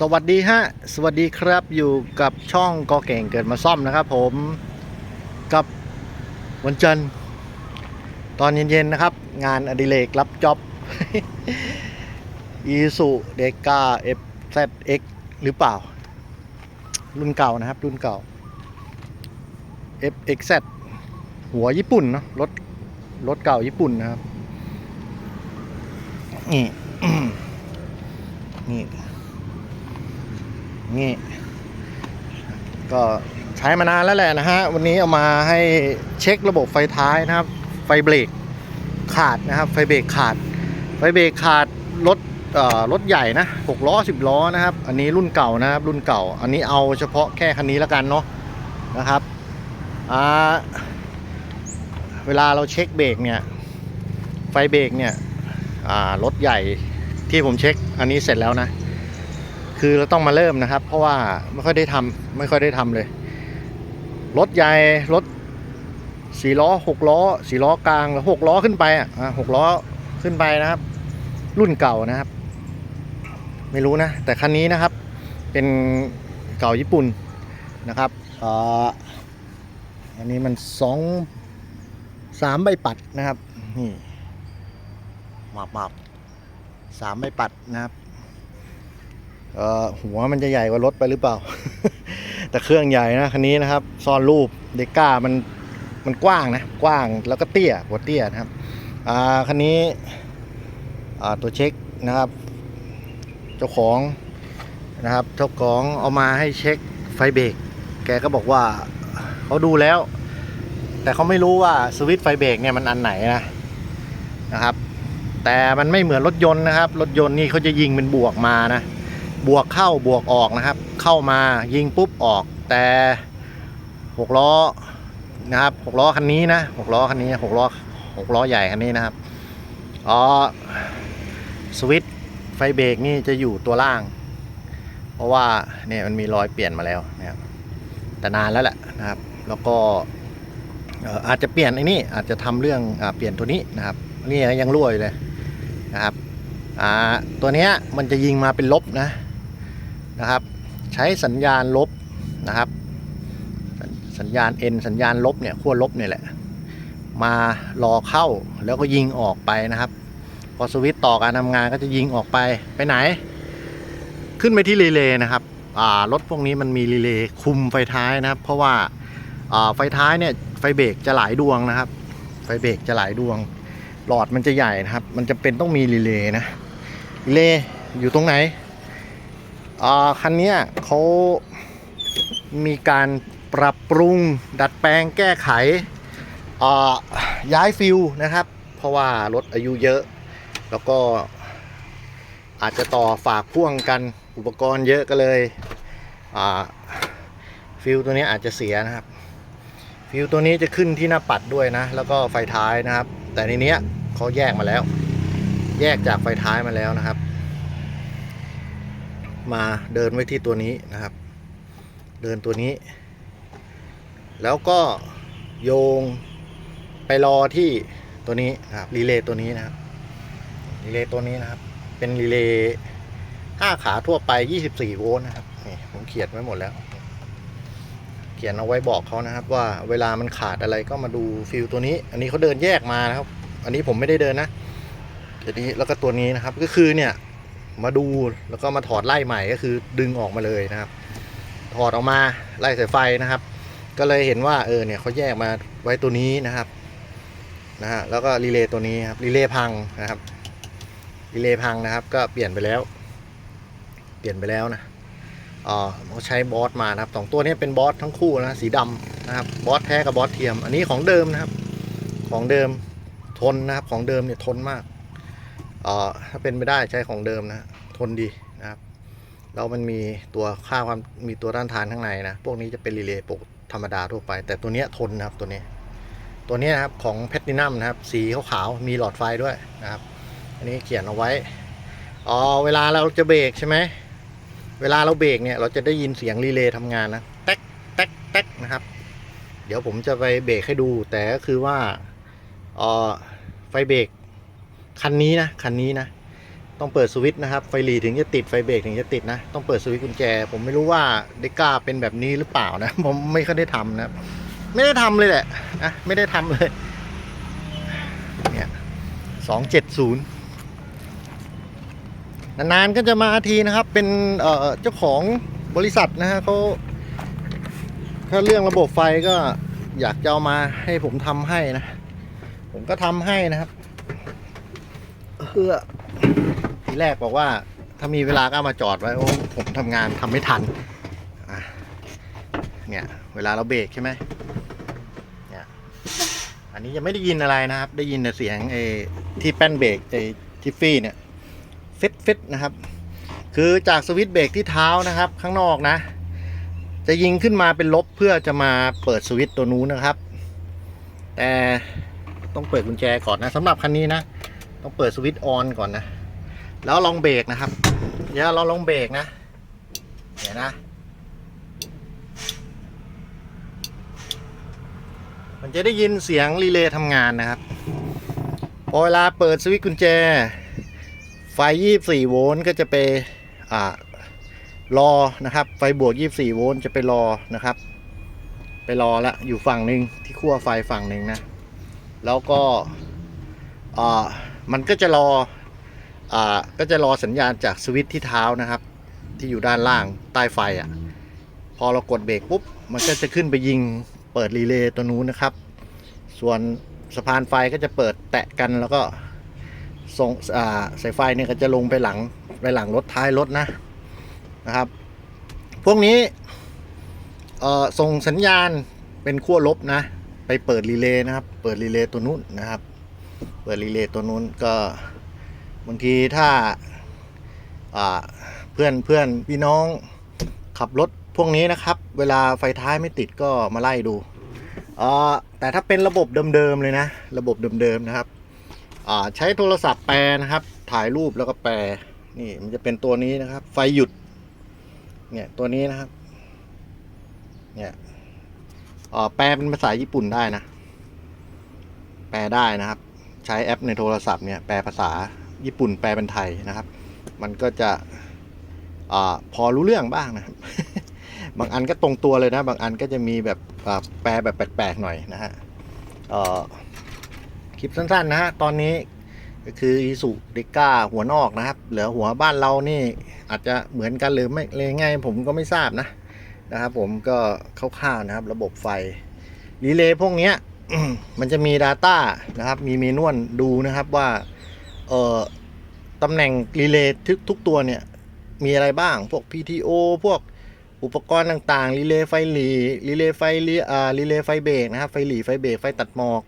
สวัสดีฮะ สวัสดีครับอยู่กับช่องกอเก่งเกิดมาซ่อมนะครับผมกับวันจันทร์ตอนเย็นๆนะครับ งานอดิเรกรับจ็อบอีสุเดกา FZX หรือเปล่า รุ่นเก่านะครับ รุ่นเก่า FXZ หัวญี่ปุ่นเนาะรถรถเก่าญี่ปุ่นนะครับ นี่นี่ นี่ ก็ใช้มานานแล้วแหละนะฮะ วันนี้เอามาให้เช็คระบบไฟท้ายนะครับ ไฟเบรกขาดนะครับ ไฟเบรกขาด ไฟเบรกขาดรถรถใหญ่นะ6ล้อ 10 ล้อนะครับ อันนี้รุ่นเก่านะครับ รุ่นเก่า อันนี้เอาเฉพาะแค่คันนี้แล้วกันเนาะนะครับเวลาเราเช็คเบรกเนี่ย ไฟเบรกเนี่ยรถใหญ่ที่ผมเช็คอันนี้เสร็จแล้วนะ คือเราต้องมาเริ่มนะครับ เพราะว่าไม่ค่อยได้ทำไม่ค่อยได้ทำเลย รถใหญ่รถสี่ล้อหกล้อสี่ล้อกลางหรือหกล้อขึ้นไปอะหกล้อขึ้นไปนะครับ รุ่นเก่านะครับ ไม่รู้นะ แต่คันนี้นะครับ เป็นเก่าญี่ปุ่นนะครับอันนี้มันสองสามใบปัดนะครับนี่หมาบหมาบสามใบปัดนะครับ หัวมันจะใหญ่กว่ารถไปหรือเปล่า แต่เครื่องใหญ่นะคันนี้นะครับซ่อนรูปเดก้ามันมันกว้างนะกว้างแล้วก็เตี้ยกว่าเตี้ยนะครับคันนี้ตัวเช็คนะครับ เจ้าของนะครับเจ้าของเอามาให้เช็คไฟเบรกแกก็บอกว่าเขาดูแล้ว แต่เขาไม่รู้ว่าสวิตช์ไฟเบรกเนี่ยมันอันไหนนะนะครับ แต่มันไม่เหมือนรถยนต์นะครับ รถยนต์นี่เขาจะยิงเป็นบวกมานะ บวกเข้าบวกออกนะครับ เข้ามายิงปุ๊บออก แต่หกล้อนะครับหกล้อคันนี้นะหกล้อคันนี้หกล้อหกล้อใหญ่คันนี้นะครับอ๋อสวิตช์ไฟเบรกนี่จะอยู่ตัวล่าง เพราะว่าเนี่ยมันมีรอยเปลี่ยนมาแล้วนะครับแต่นานแล้วแหละนะครับ แล้วก็อาจจะเปลี่ยนไอ้นี่อาจจะทำเรื่องอเปลี่ยนตัวนี้นะครับนี่ยังรั่วอยู่เลยนะครับตัวเนี้ยมันจะยิงมาเป็นลบนะ นะครับ ใช้สัญญาณลบนะครับ สัญญาณ N สัญญาณลบเนี่ยขั้วลบเนี่ยแหละ มารอเข้าแล้วก็ยิงออกไปนะครับ พอสวิตช์ต่อการทำงานก็จะยิงออกไปไปไหน ขึ้นไปที่รีเลย์นะครับรถพวกนี้มันมีรีเลย์คุมไฟท้ายนะครับ เพราะว่าไฟท้ายเนี่ยไฟเบรกจะหลายดวงนะครับ ไฟเบรกจะหลายดวง หลอดมันจะใหญ่นะครับ มันจะเป็นต้องมีรีเลย์นะรีเลย์อยู่ตรงไหน คันนี้เขามีการปรับปรุงดัดแปลงแก้ไขย้ายฟิวนะครับ เพราะว่ารถอายุเยอะ แล้วก็อาจจะต่อฝากพ่วงกันอุปกรณ์เยอะก็เลยฟิวตัวนี้อาจจะเสียนะครับ ฟิวตัวนี้จะขึ้นที่หน้าปัดด้วยนะ แล้วก็ไฟท้ายนะครับ แต่ในนี้เขาแยกมาแล้ว แยกจากไฟท้ายมาแล้วนะครับ มาเดินไว้ที่ตัวนี้นะครับ เดินตัวนี้ แล้วก็โยงไปรอที่ตัวนี้นะครับรีเลย์ตัวนี้นะครับรีเลย์ตัวนี้นะครับ เป็นรีเลย์5ขาทั่วไป 24 โวลต์นะครับนี่ผมเขียนไว้หมดแล้ว เขียนเอาไว้บอกเขานะครับ ว่าเวลามันขาดอะไรก็มาดูฟิลตัวนี้ อันนี้เขาเดินแยกมานะครับ อันนี้ผมไม่ได้เดินนะตัวนี้แล้วก็ตัวนี้นะครับก็คือเนี่ย มาดูแล้วก็มาถอดไล่ใหม่ก็คือดึงออกมาเลยนะครับ ถอดออกมาไล่สายไฟนะครับ ก็เลยเห็นว่าเออเนี่ยเขาแยกมาไว้ตัวนี้นะครับนะฮะแล้วก็รีเลย์ตัวนี้ครับรีเลย์พังนะครับรีเลย์พังนะครับ ก็เปลี่ยนไปแล้ว เปลี่ยนไปแล้วนะอ๋อเขาใช้บอสมานะครับสองตัวนี้เป็นบอสทั้งคู่นะสีดำนะครับบอสแท้กับบอสเทียม อันนี้ของเดิมนะครับ ของเดิมทนนะครับของเดิมเนี่ยทนมาก ถ้าเป็นไม่ได้ใช้ของเดิมนะทนดีนะครับแล้วมันมีตัวค่าความมีตัวต้านทานข้างในนะพวกนี้จะเป็นรีเลย์ปกธรรมดาทั่วไป แต่ตัวนี้ทนนะครับตัวนี้ ตัวนี้นะครับของแพตตินัมนะครับ สีขาวๆมีหลอดไฟด้วยนะครับ อันนี้เขียนเอาไว้อ๋อเวลาเราจะเบรกใช่ไหมเวลาเราเบรกเนี่ยเราจะได้ยินเสียงรีเลย์ทำงานนะแต๊กแต๊กแต๊กนะครับ เดี๋ยวผมจะไปเบรกให้ดู แต่ก็คือว่าเออไฟเบรก คันนี้นะคันนี้นะ ต้องเปิดสวิตช์นะครับ ไฟหลีถึงจะติดไฟเบรกถึงจะติดนะ ต้องเปิดสวิตช์กุญแจ ผมไม่รู้ว่าเดก้าเป็นแบบนี้หรือเปล่านะ ผมไม่ค่อยได้ทำนะครับไม่ได้ทำเลยแหละนะไม่ได้ทำเลย เนี่ยสองเจ็ดศูนย์นานๆก็จะมาทีนะครับ เป็นเอ่อเจ้าของบริษัทนะฮะเขาถ้าเรื่องระบบไฟก็อยากจะเอามาให้ผมทำให้นะ ผมก็ทำให้นะครับ เพื่อทีแรกบอกว่า ถ้ามีเวลาก็ามาจอดไว้โอ้ผมทำงานทำไม่ทันเนี่ยเวลาเราเบรกใช่ไหมเนี่ยอันนี้ยังไม่ได้ยินอะไรนะครับ ได้ยินแต่เสียงไอ้ที่แป้นเบรกไอ้ทิฟฟี่เนี่ยฟิตฟิตนะครับ คือจากสวิตช์เบรกที่เท้านะครับ ข้างนอกนะ จะยิงขึ้นมาเป็นลบเพื่อจะมาเปิดสวิตช์ตัวนู้นนะครับ แต่ต้องเปิดกุญแจก่อนนะสำหรับคันนี้นะ ต้องเปิดสวิตช์ออนก่อนนะ แล้วลองเบรกนะครับ เดี๋ยวเราลองเบรกนะเดี๋ยวนะมันจะได้ยินเสียงรีเลย์ทำงานนะครับพอเวลาเปิดสวิตช์กุญแจ ไฟ 24 โวลต์ก็จะไปอ่ารอนะครับ ไฟบวก 24 โวลต์จะไปรอนะครับ ไปรอละอยู่ฝั่งหนึ่งที่ขั้วไฟฝั่งหนึ่งนะ แล้วก็อ่า มันก็จะรออ่าก็จะรอสัญญาณจากสวิตช์ที่เท้านะครับ ที่อยู่ด้านล่างใต้ไฟอะ่ะพอเรากดเบรกปุ๊บ มันก็จะขึ้นไปยิงเปิดรีเลย์ตัวนู้นนะครับ ส่วนสะพานไฟก็จะเปิดแตะกันแล้วก็ส่งอ่าสายไฟเนี่ยก็จะลงไปหลังไปหลังรถท้ายรถนะนะครับ พวกนี้เอ่อส่งสัญญาณเป็นขั้วลบนะ ไปเปิดรีเลย์นะครับ เปิดรีเลย์ตัวนู้นนะครับ เปิดรีเลย์ตัวนู้นก็บางทีถ้าเพื่อนเพื่อนพี่น้องขับรถพวกนี้นะครับ เวลาไฟท้ายไม่ติดก็มาไล่ดู แต่ถ้าเป็นระบบเดิมๆเลยนะ ระบบเดิมๆนะครับใช้โทรศัพท์แปลนะครับ ถ่ายรูปแล้วก็แปลนี่มันจะเป็นตัวนี้นะครับ ไฟหยุดเนี่ยตัวนี้นะครับเนี่ยแปลเป็นภาษาญี่ปุ่นได้นะ แปลได้นะครับ ใช้แอปในโทรศัพท์เนี่ยแปลภาษาญี่ปุ่นแปลเป็นไทยนะครับ มันก็จะอพอรู้เรื่องบ้างนะครับ บางอันก็ตรงตัวเลยนะ บางอันก็จะมีแบบแปลแบบแปลกๆหน่อยนะฮะคลิปสั้นๆนะฮะตอนนี้ก็คืออีสุเดก้าหัวนอกนะครับ เหลือหัวบ้านเรานี่อาจจะเหมือนกันหรือไม่เลยไงผมก็ไม่ทราบนะนะครับผมก็คร่าวๆนะครับ ระบบไฟรีเลย์พวกเนี้ย มันจะมี Data นะครับ มีเมนวลดูนะครับว่าเอ่อตำแหน่งรีเลย์ทุกทุกตัวเนี่ย มีอะไรบ้าง พวก PTO พวกอุปกรณ์ต่างๆ รีเลย์ไฟหลีรีเลย์ไฟลีอ่ารีเลย์ไฟเบรกนะครับ ไฟหลีไฟเบรกไฟตัดหมอก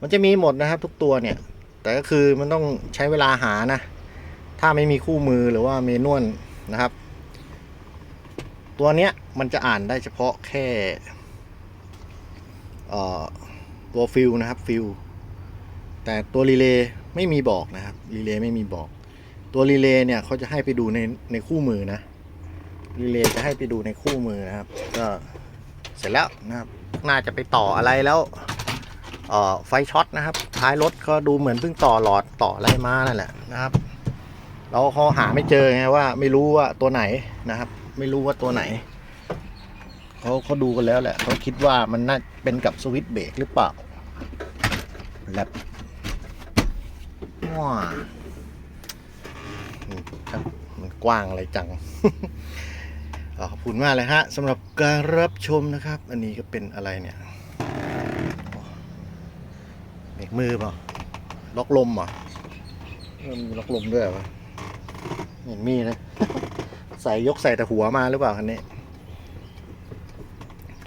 มันจะมีหมดนะครับทุกตัวเนี่ย แต่ก็คือมันต้องใช้เวลาหานะ ถ้าไม่มีคู่มือหรือว่าเมนวลนะครับ ตัวเนี้ยมันจะอ่านได้เฉพาะแค่เอ่อ ตัวฟิลนะครับฟิลแต่ตัวรีเลย์ไม่มีบอกนะครับรีเลย์ไม่มีบอก ตัวรีเลย์เนี่ยเขาจะให้ไปดูในในคู่มือนะรีเลย์จะให้ไปดูในคู่มือนะครับ ก็เสร็จแล้วนะครับน่าจะไปต่ออะไรแล้วเอ่อไฟช็อตนะครับ ท้ายรถก็ดูเหมือนเพิ่งต่อหลอดต่ออะไรมานั่นแหละนะครับ เราเขาหาไม่เจอไงว่าไม่รู้ว่าตัวไหนนะครับ ไม่รู้ว่าตัวไหน เขาเขาดูกันแล้วแหละเขาคิดว่ามันน่าเป็นกับสวิตช์เบรกหรือเปล่าแลบว้ามครับมันกว้างอะไรจังขอบคุณมากเลยฮะสำหรับการรับชมนะครับ อันนี้ก็เป็นอะไรเนี่ยเบรกมือเปล่าล็อกลมเหรอเออมีล็อกลมด้วยเหรอวะเห็นมีนะ ใส่ยกใส่แต่หัวมาหรือเปล่าคันนี้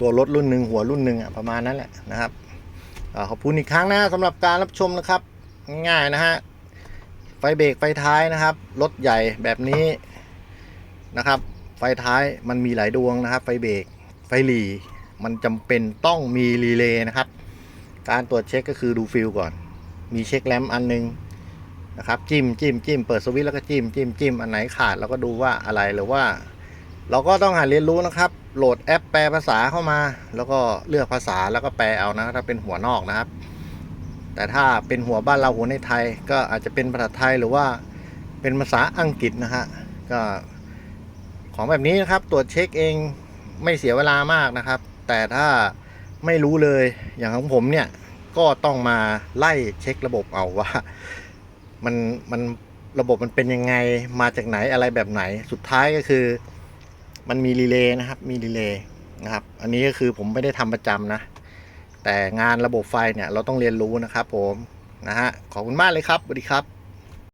ตัวรถรุ่นหนึ่งหัวรุ่นหนึ่งอะประมาณนั้นแหละนะครับอขอบคุณอีกครั้งนะสำหรับการรับชมนะครับ ง่ายนะฮะไฟเบรกไฟท้ายนะครับรถใหญ่แบบนี้นะครับ ไฟท้ายมันมีหลายดวงนะครับ ไฟเบรกไฟหลีมันจำเป็นต้องมีรีเลย์นะครับ การตรวจเช็คก็คือดูฟิลก่อน มีเช็คแลมป์อันหนึงนะครับจิ้มจิ้มจิ้มเปิดสวิตช์แล้วก็จิ้มจิ้มจิ้มอันไหนขาดเราก็ดูว่าอะไรหรือว่า เราก็ต้องหัดเรียนรู้นะครับ โหลดแอปแปลภาษาเข้ามา แล้วก็เลือกภาษาแล้วก็แปลเอานะถ้าเป็นหัวนอกนะครับ แต่ถ้าเป็นหัวบ้านเราหัวในไทย ก็อาจจะเป็นภาษาไทยหรือว่าเป็นภาษาอังกฤษนะฮะก็ของแบบนี้นะครับตรวจเช็คเองไม่เสียเวลามากนะครับ แต่ถ้าไม่รู้เลยอย่างของผมเนี่ยก็ต้องมาไล่เช็คระบบเอาว่ามันมันระบบมันเป็นยังไงมาจากไหนอะไรแบบไหนสุดท้ายก็คือ มันมีรีเลย์นะครับ มีรีเลย์นะครับ อันนี้ก็คือผมไม่ได้ทำประจำนะ แต่งานระบบไฟเนี่ยเราต้องเรียนรู้นะครับผม นะฮะ ขอบคุณมากเลยครับสวัสดีครับ